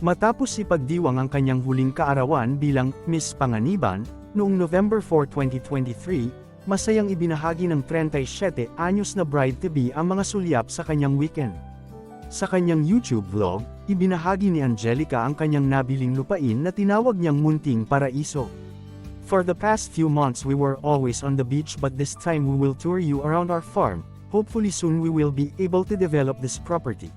Matapos ipagdiwang ang kanyang huling kaarawan bilang Miss Panganiban, noong November 4, 2023, masayang ibinahagi ng 37 anyos na bride-to-be ang mga sulyap sa kanyang weekend. Sa kanyang YouTube vlog, ibinahagi ni Angelica ang kanyang nabiling lupain na tinawag niyang munting paraiso. For the past few months we were always on the beach but this time we will tour you around our farm, hopefully soon we will be able to develop this property.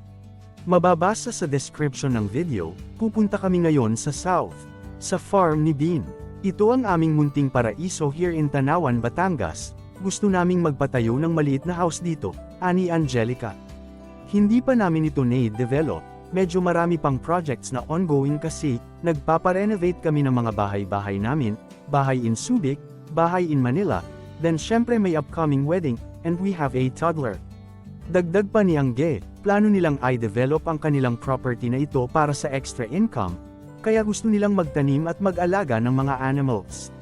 Mababasa sa description ng video, pupunta kami ngayon sa South, sa farm ni Bean. Ito ang aming munting paraiso here in Tanawan, Batangas. Gusto naming magpatayo ng maliit na house dito, ani Angelica. Hindi pa namin ito na-develop, medyo marami pang projects na ongoing kasi, nagpaparenovate kami ng mga bahay-bahay namin, bahay in Subic, bahay in Manila, then syempre may upcoming wedding, and we have a toddler. Dagdag pa ni Angge, plano nilang i-develop ang kanilang property na ito para sa extra income, kaya gusto nilang magtanim at mag-alaga ng mga animals.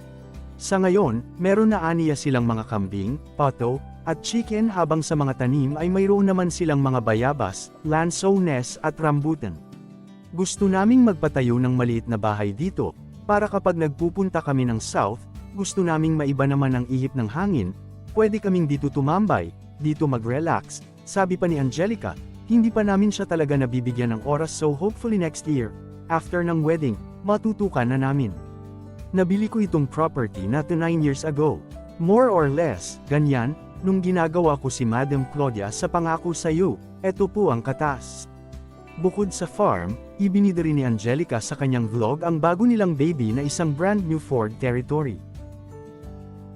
Sa ngayon, meron na aniya silang mga kambing, pato, at chicken habang sa mga tanim ay mayroon naman silang mga bayabas, lansones at rambutan. Gusto naming magpatayo ng maliit na bahay dito, para kapag nagpupunta kami ng south, gusto naming maiba naman ang ihip ng hangin, pwede kaming dito tumambay, dito mag-relax, sabi pa ni Angelica, hindi pa namin siya talaga nabibigyan ng oras so hopefully next year, after ng wedding, matutukan na namin. Nabili ko itong property na to 9 years ago. More or less, ganyan, nung ginagawa ko si Madam Claudia sa pangako sa iyo, eto po ang katas. Bukod sa farm, ibinida rin ni Angelica sa kanyang vlog ang bago nilang baby na isang brand new Ford Territory.